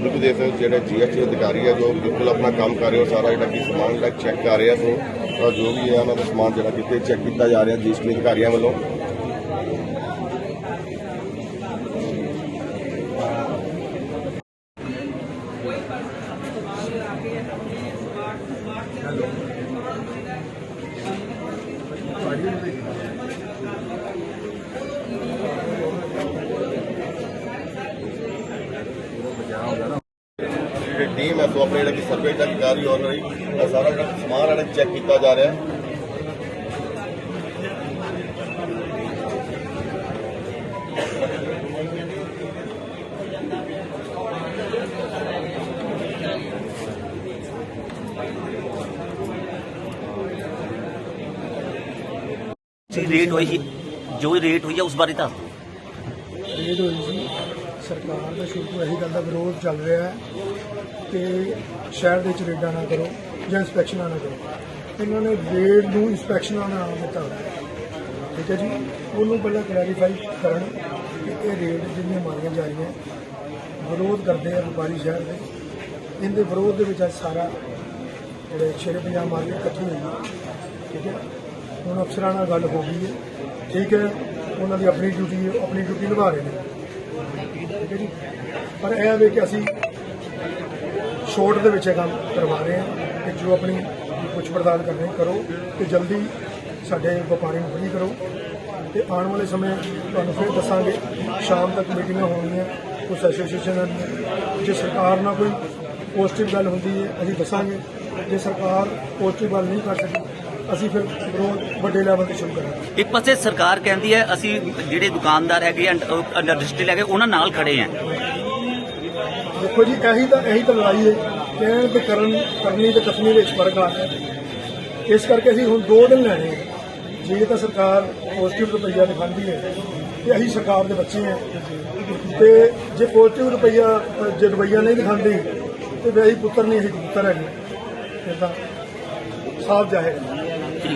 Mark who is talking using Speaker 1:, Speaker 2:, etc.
Speaker 1: ਬਿਲਕੁਲ ਦੇਖ ਸਕਦੇ ਹੋ ਜਿਹੜੇ ਜੀਐਸਟੀ ਅਧਿਕਾਰੀ ਹੈ ਜੋ ਬਿਲਕੁਲ ਆਪਣਾ ਕੰਮ ਕਰ ਰਹੇ ਹੋ ਸਾਰਾ ਜਿਹੜਾ ਕਿ ਸਮਾਨ ਜਿਹੜਾ ਚੈੱਕ ਕਰ ਰਿਹਾ ਸੋ। ਅ, ਜੋ ਵੀ ਹੈ ਉਹਨਾਂ ਦਾ ਸਮਾਨ ਜਿਹੜਾ ਕਿਤੇ ਚੈੱਕ ਕੀਤਾ ਜਾ ਰਿਹਾ ਜੀਐਸਟੀ ਅਧਿਕਾਰੀਆਂ ਵੱਲੋਂ। ਜਿਹੜੀ ਟੀਮ ਹੈ ਸੋ ਆਪਣੇ ਜਿਹੜਾ ਕਿ ਸਰਵੇ ਦਾ ਕਰ ਰਹੀ ਹੋ ਰਹੀ ਹੈ ਸਾਰਾ ਜਿਹੜਾ ਸਮਾਨ ਹੈ ਚੈੱਕ ਕੀਤਾ ਜਾ ਰਿਹਾ ਹੈ।
Speaker 2: ਜੀ ਰੇਟ ਹੋਈ ਸੀ ਜੋ ਰੇਟ ਹੋਈ ਹੈ ਉਸ ਬਾਰੇ ਦੱਸ ਦਿਓ।
Speaker 3: ਰੇਡ ਹੋਈ ਸੀ। ਸਰਕਾਰ ਦਾ ਸ਼ੁਰੂ ਤੋਂ ਇਹੀ ਗੱਲ ਦਾ ਵਿਰੋਧ ਚੱਲ ਰਿਹਾ ਹੈ ਕਿ ਸ਼ਹਿਰ ਦੇ ਵਿੱਚ ਰੇਡਾਂ ਨਾ ਕਰੋ ਜਾਂ ਇੰਸਪੈਕਸ਼ਨਾਂ ਨਾ ਕਰੋ। ਇਹਨਾਂ ਨੇ ਰੇਡ ਨੂੰ ਇੰਸਪੈਕਸ਼ਨਾਂ ਦਾ ਦਿੱਤਾ। ਠੀਕ ਹੈ ਜੀ? ਉਹਨੂੰ ਪਹਿਲਾਂ ਕਲੈਰੀਫਾਈ ਕਰਨ ਕਿ ਇਹ ਰੇਡ ਜਿਹੜੀਆਂ ਮਾਰੀਆਂ ਜਾ ਰਹੀਆਂ, ਵਿਰੋਧ ਕਰਦੇ ਆ ਵਪਾਰੀ ਸ਼ਹਿਰ ਦੇ। ਇਹਦੇ ਵਿਰੋਧ ਦੇ ਵਿੱਚ ਅੱਜ ਸਾਰਾ ਜਿਹੜੇ ਸ਼ੇਰੇ ਪੰਜਾਬ ਮਾਰਕੀਟ ਇਕੱਠੀ ਹੋਈ ਹੈ। ਠੀਕ ਹੈ? ਹੁਣ ਅਫਸਰਾਂ ਨਾਲ ਗੱਲ ਹੋ ਗਈ ਹੈ। ਠੀਕ ਹੈ? ਉਹਨਾਂ ਦੀ ਆਪਣੀ ਡਿਊਟੀ ਆਪਣੀ ਡਿਊਟੀ ਨਿਭਾ ਰਹੇ ਨੇ। ਪਰ ਇਹ ਵੀ ਕਿ ਅਸੀਂ ਸ਼ੋਰਟ ਦੇ ਵਿੱਚ ਇਹ ਕੰਮ ਕਰਵਾ ਰਹੇ ਹਾਂ ਕਿ ਜੋ ਆਪਣੀ ਪੁੱਛ ਪੜਤਾਲ ਕਰਨੀ ਕਰੋ ਤੇ ਜਲਦੀ ਸਾਡੇ ਵਪਾਰੀ ਨੂੰ ਫ੍ਰੀ ਕਰੋ। ਤੇ ਆਉਣ ਵਾਲੇ ਸਮੇਂ ਤੁਹਾਨੂੰ ਫਿਰ ਦੱਸਾਂਗੇ, ਸ਼ਾਮ ਤੱਕ ਮੀਟਿੰਗਾਂ ਹੋਣਗੀਆਂ ਕੁਝ ਐਸੋਸੀਏਸ਼ਨ ਜੇ ਸਰਕਾਰ ਨਾਲ ਕੋਈ ਪੋਜ਼ਿਟਿਵ ਗੱਲ ਹੁੰਦੀ ਹੈ, ਅਸੀਂ ਦੱਸਾਂਗੇ। ਜੇ ਸਰਕਾਰ ਪੋਜ਼ਿਟਿਵ ਗੱਲ ਨਹੀਂ ਕਰ ਸਕੀ ਅਸੀਂ ਫਿਰ ਵਿਰੋਧ ਵੱਡੇ ਲੈਵਲ ਤੇ ਸ਼ੁਰੂ ਕਰਾਂਗੇ।
Speaker 2: ਇੱਕ ਪਾਸੇ ਸਰਕਾਰ ਕਹਿੰਦੀ ਹੈ ਅਸੀਂ ਜਿਹੜੇ ਦੁਕਾਨਦਾਰ ਹੈਗੇ ਅੰਡਰ ਡਿਸਟ੍ਰਿਕਟ ਹੈਗੇ ਉਹਨਾਂ ਨਾਲ ਖੜੇ ਹਾਂ।
Speaker 3: ਦੇਖੋ ਜੀ ਇਹੀ ਤਾਂ ਇਹੀ ਤਾਂ ਲੜਾਈ ਹੈ। ਕਹਿਣ ਤੇ ਕਰਨ ਕਰਨੀ ਤੇ ਕਥਨੀ ਵਿੱਚ ਫ਼ਰਕ ਆ ਇਸ ਕਰਕੇ ਅਸੀਂ ਹੁਣ ਦੋ ਦਿਨ ਲੈਣੇ ਆ ਜੇ ਤਾਂ ਸਰਕਾਰ ਪੋਜ਼ਿਟਿਵ ਰੁਪਈਆ ਦਿਖਾਉਂਦੀ ਹੈ ਤੇ ਅਸੀਂ ਸਰਕਾਰ ਦੇ ਬੱਚੇ ਹਾਂ। ਤੇ ਜੇ ਪੋਜ਼ਿਟਿਵ ਰੁਪਈਆ ਜੇ ਰੁਪਈਆ ਨਹੀਂ ਦਿਖਾਉਂਦੀ ਤੇ ਵੀ ਪੁੱਤਰ ਨਹੀਂ ਅਸੀਂ ਪੁੱਤਰ ਹੈਗੇ ਤਾਂ ਸਾਫ਼ ਜਾਹਿਰ ਹੈ